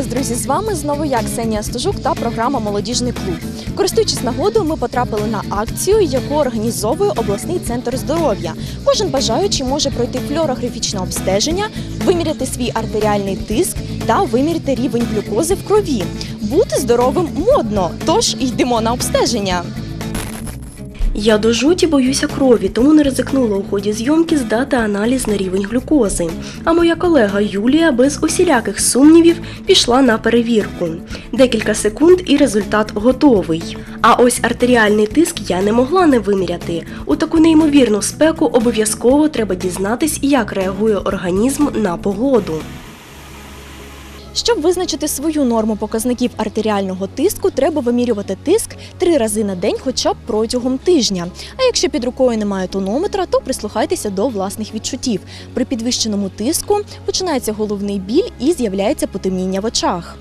Вас, друзі! З вами знову я, Ксенія Стожук та програма Молодіжний клуб. Користуючись нагодою, ми потрапили на акцію, яку організовує обласний центр здоров'я. Кожен бажаючий може пройти флюорографічне обстеження, виміряти свій артеріальний тиск та виміряти рівень глюкози в крові. Бути здоровим модно, тож йдемо на обстеження. Я до жуті боюся крові, тому не ризикнула у ході зйомки здати аналіз на рівень глюкози. А моя колега Юлія без усіляких сумнівів пішла на перевірку. Декілька секунд і результат готовий. А ось артеріальний тиск я не могла не виміряти. У таку неймовірну спеку обов'язково треба дізнатись, як реагує організм на погоду. Щоб визначити свою норму показників артеріального тиску, треба вимірювати тиск три рази на день, хоча б протягом тижня. А якщо під рукою немає тонометра, то прислухайтеся до власних відчуттів. При підвищеному тиску починається головний біль і з'являється потемніння в очах.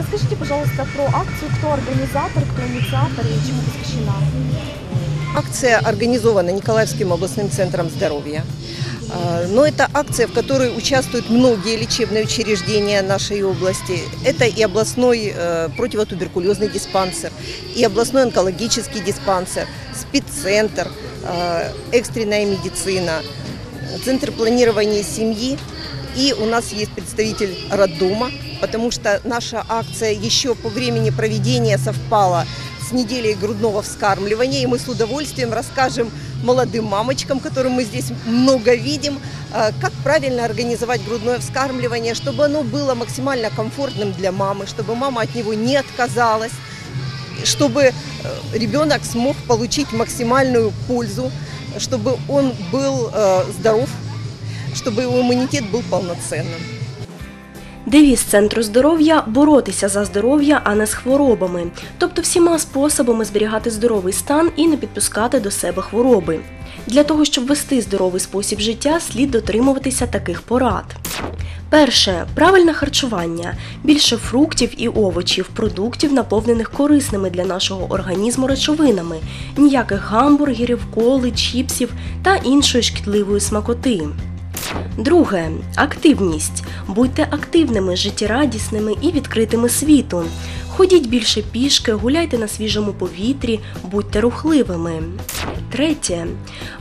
Расскажите, пожалуйста, про акцию, кто организатор, кто инициатор и чему посвящена. Акция организована Николаевским областным центром здоровья. А, Но это акция, в которой участвуют многие лечебные учреждения нашей области. Это и областной э, противотуберкулезный диспансер, и областной онкологический диспансер, спеццентр, э, экстренная медицина, центр планирования семьи. И у нас есть представитель роддома, потому что наша акция еще по времени проведения совпала с неделей грудного вскармливания, и мы с удовольствием расскажем молодым мамочкам, которым мы здесь много видим, э, как правильно организовать грудное вскармливание, чтобы оно было максимально комфортным для мамы, чтобы мама от него не отказалась, чтобы э, ребенок смог получить максимальную пользу, чтобы он был э, здоров, чтобы его иммунитет был полноценным. Девіз центру здоров'я боротися за здоров'я, а не з хворобами, тобто всіма способами зберігати здоровий стан і не підпускати до себе хвороби. Для того, щоб вести здоровий спосіб життя, слід дотримуватися таких порад. Перше правильне харчування, більше фруктів і овочів, продуктів, наповнених корисними для нашого організму речовинами, ніяких гамбургерів, коли, чіпсів та іншої шкідливої смакоти. Друге активність. Будьте активними, життєрадісними і відкритими світу. Ходіть більше пішки, гуляйте на свіжому повітрі, будьте рухливими. Третє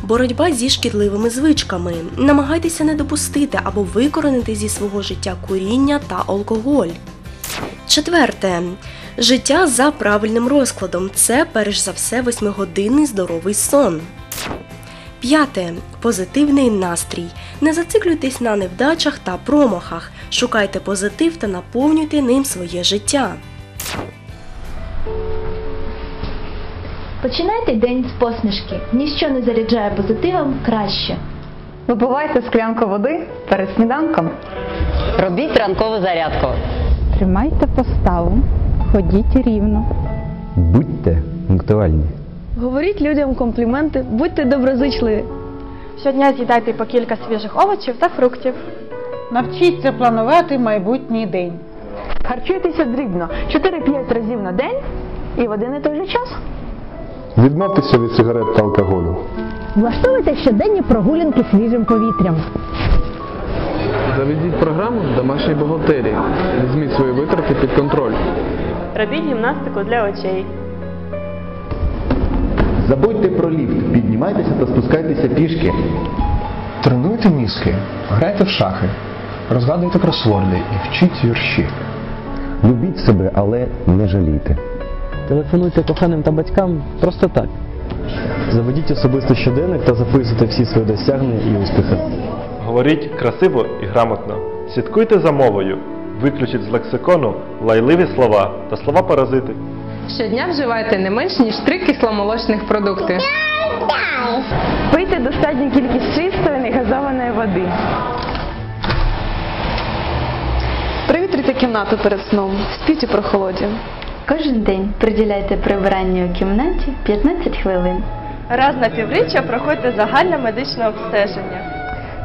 боротьба зі шкідливими звичками. Намагайтеся не допустити або викоренити зі свого життя куріння та алкоголь. Четверте. Життя за правильним розкладом. Це перш за все восьмигодинний здоровий сон. П'яте позитивний настрій. Не зациклюйтесь на невдачах та промахах. Шукайте позитив та наповнюйте ним своє життя. Починайте день з посмішки. Ніщо не заряджає позитивом краще. Випивайте склянку води перед сніданком. Робіть ранкову зарядку. Тримайте поставу, ходіть рівно. Будьте пунктуальні. Говоріть людям компліменти, будьте доброзичливі. Щодня з'їдайте по кілька свіжих овочів та фруктів. Навчіться планувати майбутній день. Харчуйтеся дрібно 4-5 разів на день і в один і той же час. Відмовтеся від сигарет та алкоголю. Влаштовуйте щоденні прогулянки свіжим повітрям. Заведіть програму домашньої бухгалтерії. Візьміть свої витрати під контроль. Робіть гімнастику для очей. Забудьте про ліфт, піднімайтеся та спускайтеся пішки. Тренуйте мізки, грайте в шахи, розгадуйте кросворди і вчіть вірші. Любіть себе, але не жалійте. Телефонуйте коханим та батькам просто так. Заведіть особистий щоденник та записуйте всі свої досягнення і успіхи. Говоріть красиво і грамотно. Слідкуйте за мовою. Виключіть з лексикону лайливі слова та слова паразити. Щодня вживайте не менш ніж три кисломолочних продукти. Пийте достатню кількість чистої негазованої води. Привітрите кімнату перед сном, спіть у прохолоді. Кожен день приділяйте прибиранню у кімнаті 15 хвилин. Раз на півріччя проходьте загальне медичне обстеження.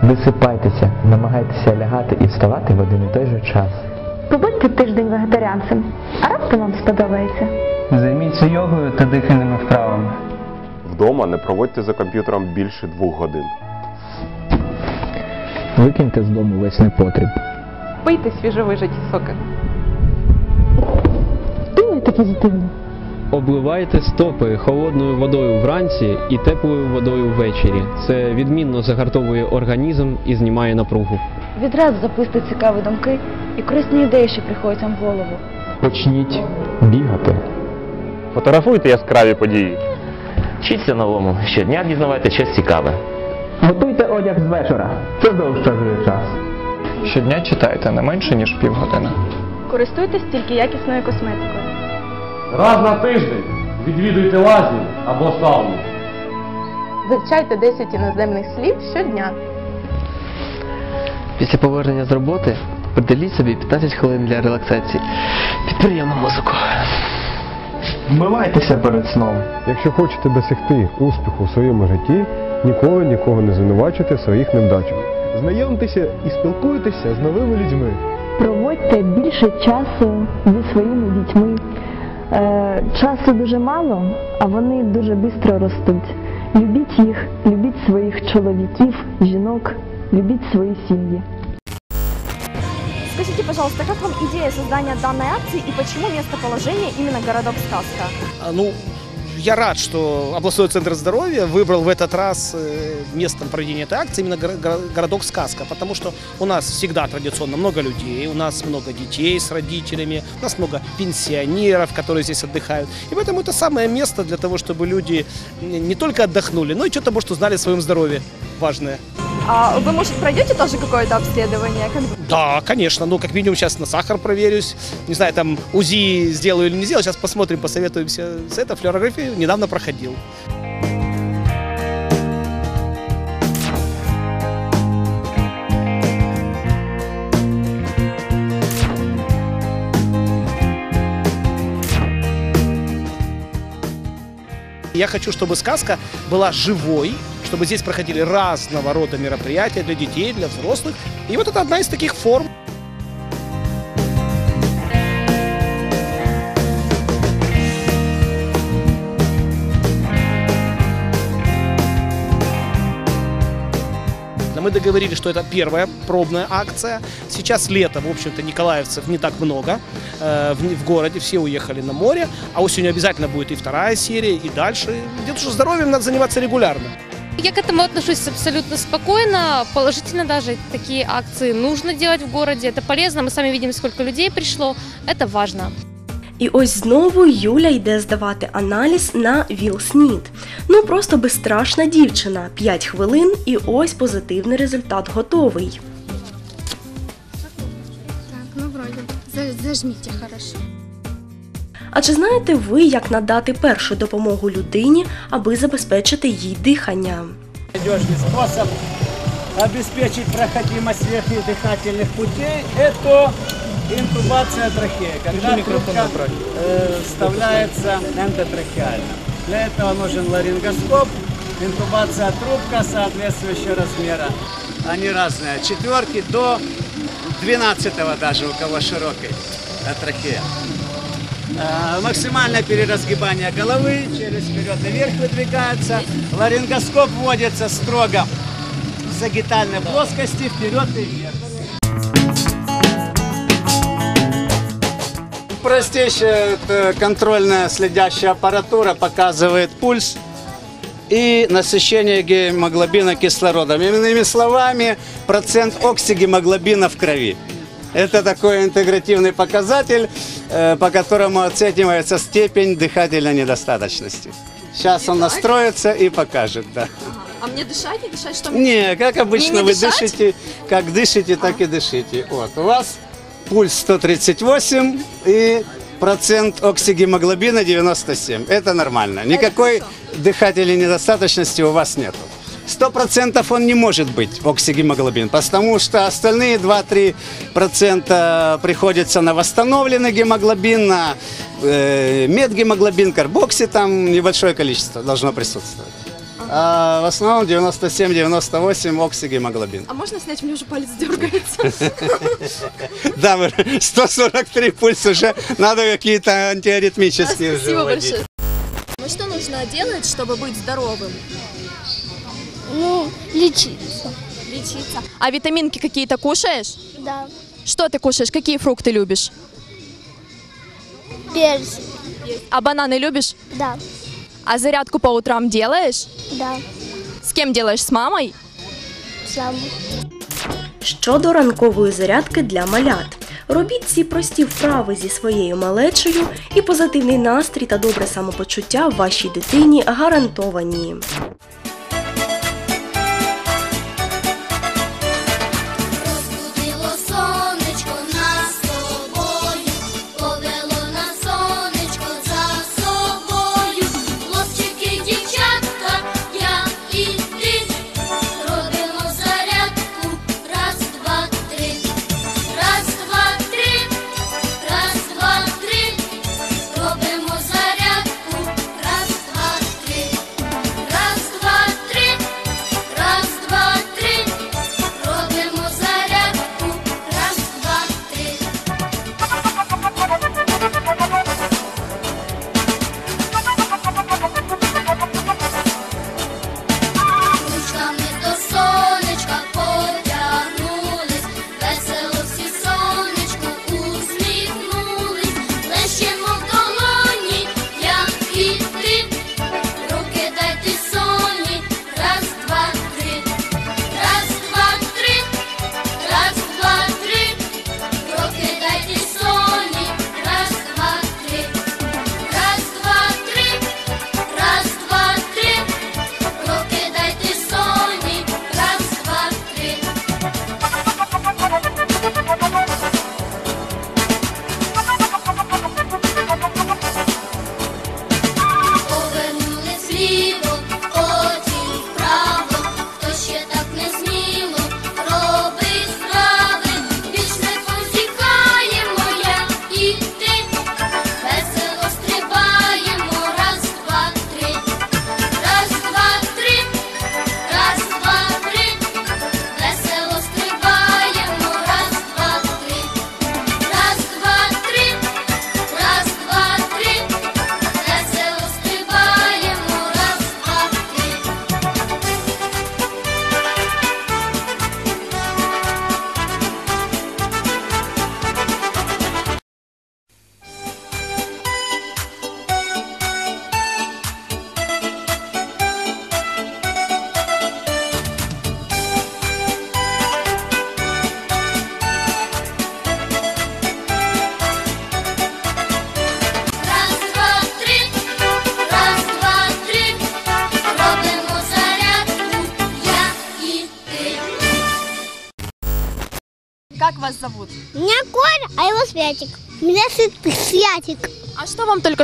Висипайтеся, намагайтеся лягати і вставати в один і той же час. Побудьте тиждень вегетаріанцем, а раптом вам сподобається. Займіться йогою та дихальними вправами. Вдома не проводьте за комп'ютером більше двох годин. Викиньте з дому весь непотріб. Пийте свіжовижаті соки. Думайте позитивно. Обливайте стопи холодною водою вранці і теплою водою ввечері. Це відмінно загартовує організм і знімає напругу. Відразу записуйте цікаві думки і корисні ідеї, що приходять вам в голову. Почніть бігати. Фотографуйте яскраві події. Вчіться новому, щодня дізнавайте щось цікаве. Готуйте одяг з вечора. Це заощаджує час. Щодня читайте не менше, ніж півгодини. Користуйтесь тільки якісною косметикою. Раз на тиждень відвідуйте лазні або сауну. Вивчайте 10 іноземних слів щодня. Після повернення з роботи приділіть собі 15 хвилин для релаксації. Під приємну музику. Вмивайтеся перед сном. Якщо хочете досягти успіху в своєму житті, ніколи нікого не звинувачуйте в своїх невдачах. Знайомтеся і спілкуйтеся з новими людьми. Проводьте більше часу зі своїми дітьми. Е, часу дуже мало, а вони дуже швидко ростуть. Любіть їх, любіть своїх чоловіків, жінок, любіть свої сім'ї. Скажите, пожалуйста, как вам идея создания данной акции и почему местоположение именно городок Сказка? Ну, я рад, что областной центр здоровья выбрал в этот раз э, местом проведения этой акции именно горо- горо- городок Сказка, потому что у нас всегда традиционно много людей, у нас много детей с родителями, у нас много пенсионеров, которые здесь отдыхают. И поэтому это самое место для того, чтобы люди не не только отдохнули, но и что-то, может, узнали о своем здоровье важное. А вы, может, пройдете тоже какое-то обследование? Как... Да, конечно. Ну, как минимум сейчас на сахар проверюсь. Не знаю, там УЗИ сделаю или не сделаю. Сейчас посмотрим, посоветуемся. С это флюорографию недавно проходил. Я хочу, чтобы сказка была живой, чтобы здесь проходили разного рода мероприятия для детей, для взрослых. И вот это одна из таких форм. Мы договорились, что это первая пробная акция. Сейчас лето, в общем-то, николаевцев не так много э, в, городе, все уехали на море, а осенью обязательно будет и вторая серия, и дальше. Где-то что здоровьем надо заниматься регулярно. Я к этому отношусь абсолютно спокойно, положительно даже. Такие акции нужно делать в городе, это полезно. Мы сами видим, сколько людей пришло, это важно. І ось знову Юля йде здавати аналіз на ВІЛ-СНІД. Ну просто безстрашна дівчина. 5 хвилин і ось позитивний результат готовий. Так, ну вроде. За- Зажмите хорошо. А чи знаєте ви, як надати першу допомогу людині, аби забезпечити їй дихання? Надежный способ обеспечить проходимость верхних дыхательных путей – это интубация трахеи, когда трубка э, вставляется эндотрахеально. Для этого нужен ларингоскоп, интубация трубка соответствующего размера. Они разные, от четверки до 12 даже, у кого широкой э, трахея. Э, Максимальное переразгибание головы, через вперед и вверх выдвигается. Ларингоскоп вводится строго в сагитальной плоскости, вперед и вверх. Простейшая контрольная следящая аппаратура показывает пульс и насыщение гемоглобина кислородом. Иными словами, процент оксигемоглобина в крови. Это такой интегративный показатель, э, по которому оценивается степень дыхательной недостаточности. Сейчас он настроится и покажет, да. А мне дышать, не дышать, что Не, как обычно Мне не вы дышать? дышите, как дышите, так и дышите. Вот, у вас пульс 138 и процент оксигемоглобина 97. Это нормально. Никакой дыхательной недостаточности у вас нету. Сто процентов он не может быть, оксигемоглобин, потому что остальные 2-3 процента приходится на восстановленный гемоглобин, на э, медгемоглобин, карбокси, там небольшое количество должно присутствовать. А в основном 97-98 оксигемоглобин. А можно снять? Мне уже палец дергается. Да, вы- 143 пульс уже, надо какие-то антиаритмические Спасибо большое. Ну что нужно делать, чтобы быть здоровым? Ну, лечиться. Лечиться. А витаминки какие-то кушаешь? Да. Что ты кушаешь? Какие фрукты любишь? Персик. А бананы любишь? Да. А зарядку по утрам делаешь? Да. С кем делаешь? С мамой? Сам. Щодо ранкової зарядки для малят. Робіть ці прості вправи зі своєю малечею, і позитивний настрій та добре самопочуття вашій дитині гарантовані.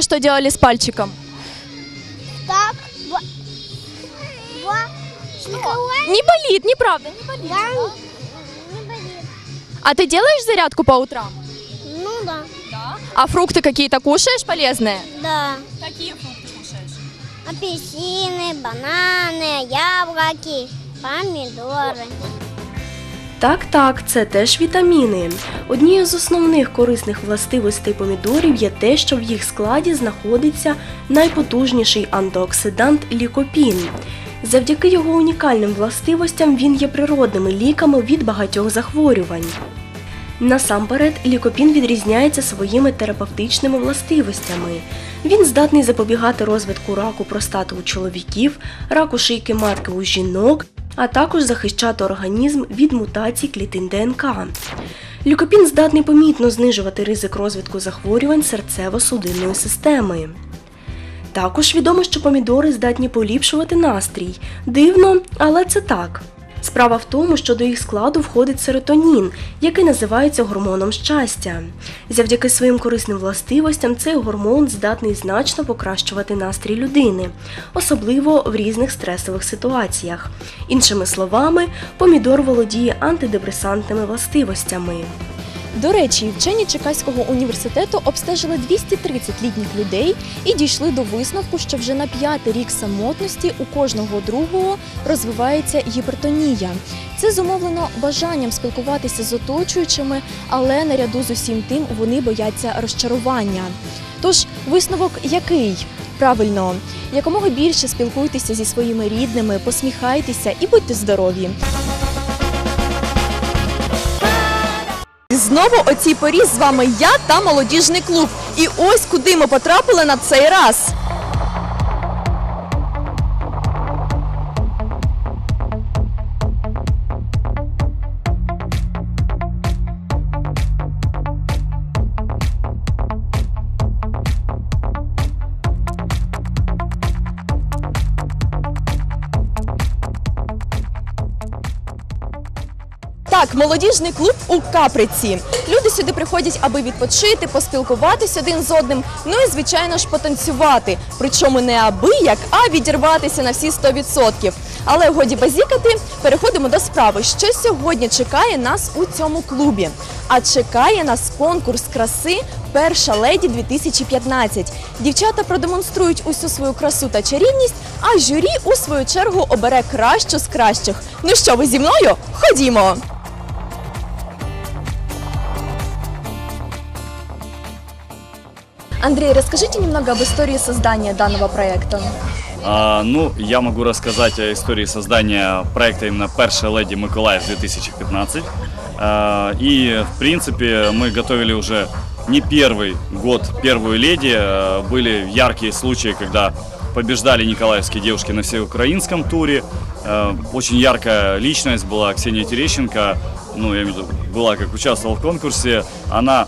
Только что делали с пальчиком? Так. Во- во- Николай. Не болит, неправда, не болит. Да. А ты делаешь зарядку по утрам? Ну да. А фрукты какие-то кушаешь полезные? Да. Какие фрукты кушаешь? Апельсины, бананы, яблоки, помидоры. Так, так, це теж вітаміни. Однією з основних корисних властивостей помідорів є те, що в їх складі знаходиться найпотужніший антиоксидант лікопін. Завдяки його унікальним властивостям він є природними ліками від багатьох захворювань. Насамперед, лікопін відрізняється своїми терапевтичними властивостями. Він здатний запобігати розвитку раку простати у чоловіків, раку шийки матки у жінок, а також захищати організм від мутацій клітин ДНК. Люкопін здатний помітно знижувати ризик розвитку захворювань серцево-судинної системи. Також відомо, що помідори здатні поліпшувати настрій. Дивно, але це так. Справа в тому, що до їх складу входить серотонін, який називається гормоном щастя. Завдяки своїм корисним властивостям цей гормон здатний значно покращувати настрій людини, особливо в різних стресових ситуаціях. Іншими словами, помідор володіє антидепресантними властивостями. До речі, вчені Чекаського університету обстежили 230 літніх людей і дійшли до висновку, що вже на п'ятий рік самотності у кожного другого розвивається гіпертонія. Це зумовлено бажанням спілкуватися з оточуючими, але наряду з усім тим вони бояться розчарування. Тож висновок який? Правильно, якомога більше спілкуйтеся зі своїми рідними, посміхайтеся і будьте здорові. Знову о цій порі з вами я та молодіжний клуб. І ось куди ми потрапили на цей раз. Молодіжний клуб у Каприці. Люди сюди приходять, аби відпочити, поспілкуватися один з одним, ну і звичайно ж потанцювати. Причому не аби як, а відірватися на всі 100%. Але годі базікати, переходимо до справи. Що сьогодні чекає нас у цьому клубі? А чекає нас конкурс краси Перша леді 2015. Дівчата продемонструють усю свою красу та чарівність, а журі у свою чергу обере кращу з кращих. Ну що, ви зі мною? Ходімо! Андрей, расскажите немного об истории создания данного проекта. А, ну, я могу рассказать о истории создания проекта именно «Першая леди Миколаев 2015». А, и, в принципе, мы готовили уже не первый год первую леди. А, Были яркие случаи, когда побеждали николаевские девушки на всеукраинском туре. А, Очень яркая личность была Ксения Терещенко. Ну, я имею в виду, была, как участвовала в конкурсе. Она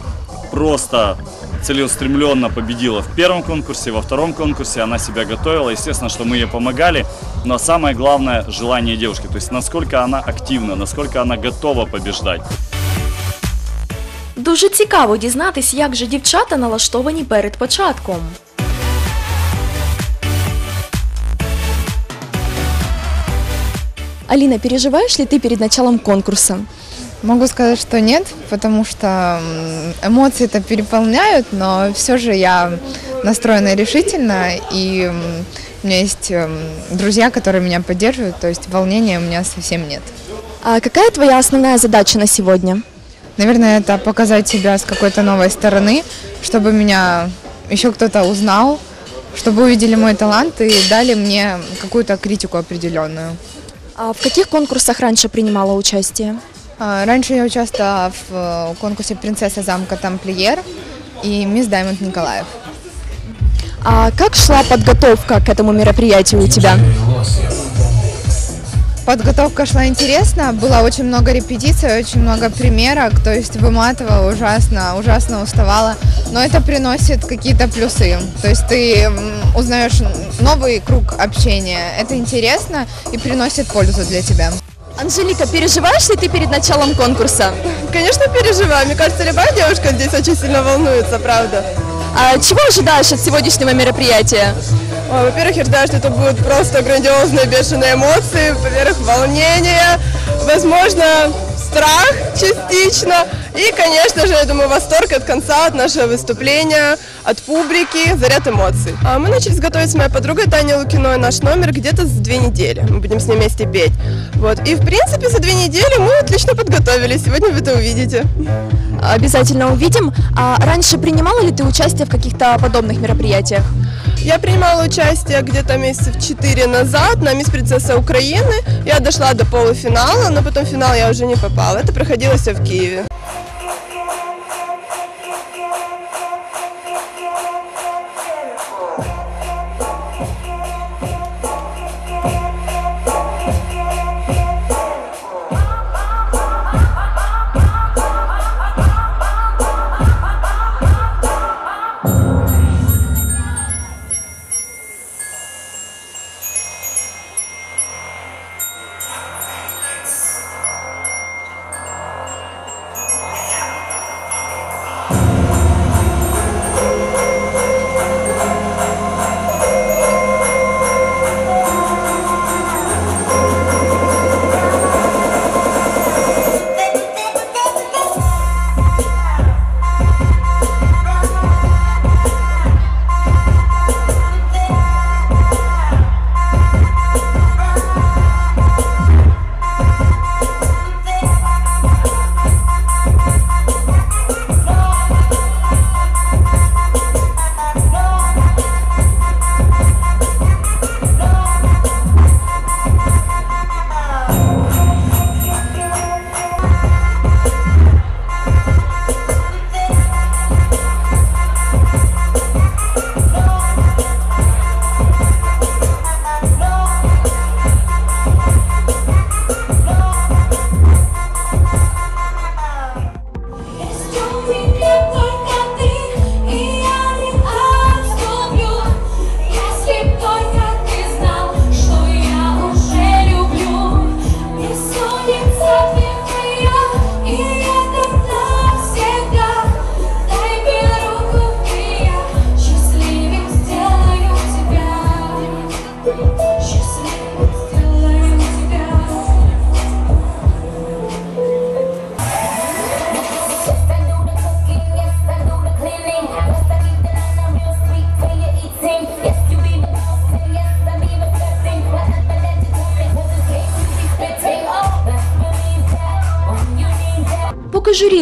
просто целеустремленно победила в первом конкурсе, во втором конкурсе она себя готовила. Естественно, что мы ей помогали, но самое главное – желание девушки. То есть, насколько она активна, насколько она готова побеждать. Дуже цікаво дізнатись, як же дівчата налаштовані перед початком. Алина, переживаешь ли ты перед началом конкурса? Могу сказать, что нет, потому что эмоции это переполняют, но все же я настроена решительно, и у меня есть м, друзья, которые меня поддерживают, то есть волнения у меня совсем нет. А какая твоя основная задача на сегодня? Наверное, это показать себя с какой-то новой стороны, чтобы меня еще кто-то узнал, чтобы увидели мой талант и дали мне какую-то критику определенную. А в каких конкурсах раньше принимала участие? А, Раньше я участвовала в э, конкурсе «Принцесса замка Тамплиер» и «Мисс Даймонд Николаев». А как шла подготовка к этому мероприятию у тебя? Подготовка шла интересно, было очень много репетиций, очень много примерок, то есть выматывала ужасно, ужасно уставала, но это приносит какие-то плюсы, то есть ты узнаешь новый круг общения, это интересно и приносит пользу для тебя. Анжелика, переживаешь ли ты перед началом конкурса? Конечно, переживаю. Мне кажется, любая девушка здесь очень сильно волнуется, правда. А чего ожидаешь от сегодняшнего мероприятия? Ой, Во-первых, я ожидаю, что это будут просто грандиозные, бешеные эмоции. Во-первых, волнение, возможно, страх частично. И, конечно же, я думаю, восторг от конца, от нашего выступления, от публики, заряд эмоций. А мы начали готовить с моей подругой Таней Лукиной наш номер где-то за две недели. Мы будем с ней вместе петь. Вот. И, в принципе, за две недели мы отлично подготовились. Сегодня вы это увидите. Обязательно увидим. А раньше принимала ли ты участие в каких-то подобных мероприятиях? Я принимала участие где-то месяцев 4 назад на Мисс Принцесса Украины. Я дошла до полуфинала, но потом в финал я уже не попала. Это проходило все в Киеве.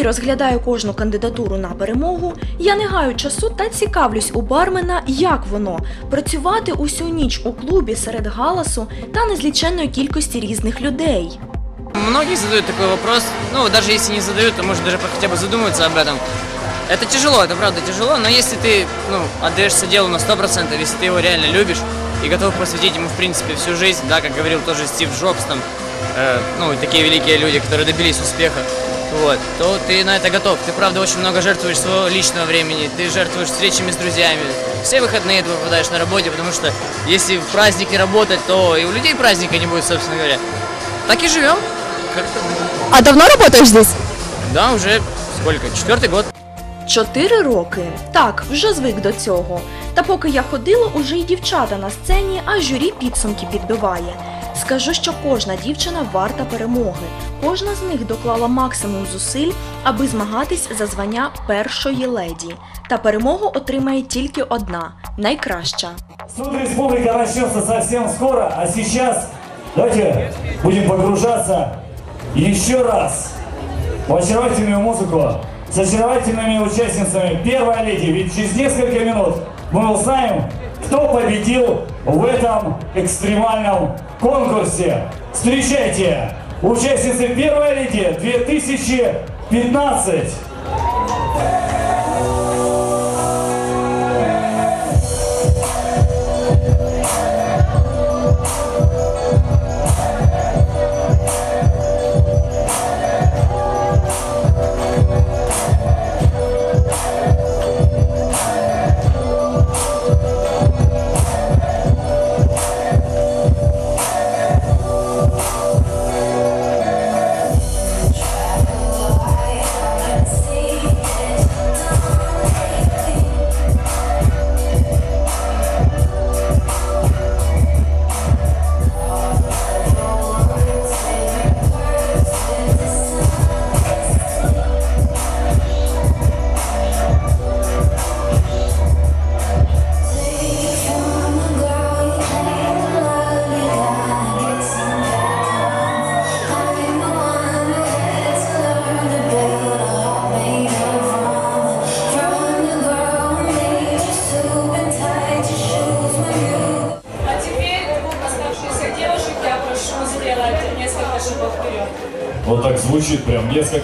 Поки журі розглядає кожну кандидатуру на перемогу, я не гаю часу та цікавлюсь у бармена, як воно працювати усю ніч у клубі серед галасу та незліченної кількості різних людей. Многие задают такой вопрос, ну, даже если не задают, то может даже хотя бы задумываться об этом. Это тяжело, это правда тяжело, но если ты, ну, отдаешься делу на 100%, если ты его реально любишь и готов посвятить ему, в принципе, всю жизнь, да, как говорил тоже Стив Джобс, там, э, ну, такие великие люди, которые добились успеха, вот, то ты на это готов. Ты, правда, очень много жертвуешь своего личного времени, ты жертвуешь встречами с друзьями. Все выходные ты выпадаешь на работе, потому что если в праздники работать, то и у людей праздника не будет, собственно говоря. Так и живем. Как-то. А давно работаешь здесь? Да, уже сколько? Четвертый год. Чотири роки. Так, вже звик до цього. Та поки я ходила, уже й дівчата на сцені, а журі підсумки підбиває. Скажу, що кожна дівчина варта перемоги. Кожна з них доклала максимум зусиль, аби змагатись за звання першої леді. Та перемогу отримає тільки одна найкраща. Суд республика начнется совсем скоро, а сейчас давайте будем погружаться еще раз в очаровательную музыку с очаровательными участницами первой леди. Ведь через несколько минут мы узнаем, кто победил в этом экстремальном конкурсе. Встречайте, участницы первой лиги 2015.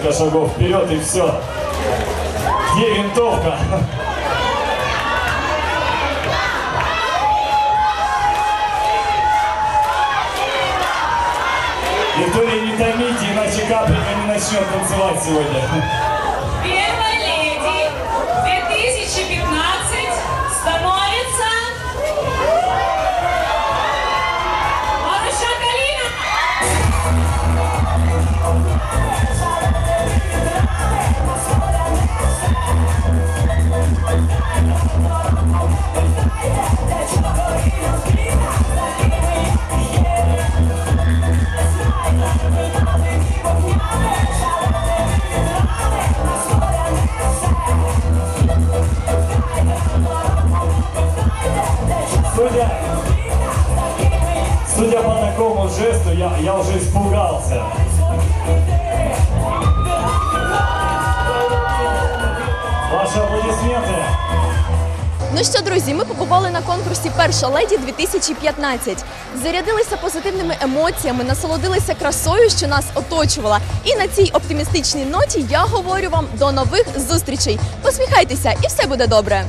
Несколько шагов вперед и все. Где винтовка? Виктория, не томите, иначе каприка не начнет танцевать сегодня. Судя, судя по такому жесту, я, я уже испугался. Ваши аплодисменты. Ну що, друзі, ми побували на конкурсі Перша леді 2015. Зарядилися позитивними емоціями, насолодилися красою, що нас оточувала. І на цій оптимістичній ноті я говорю вам до нових зустрічей. Посміхайтеся, і все буде добре.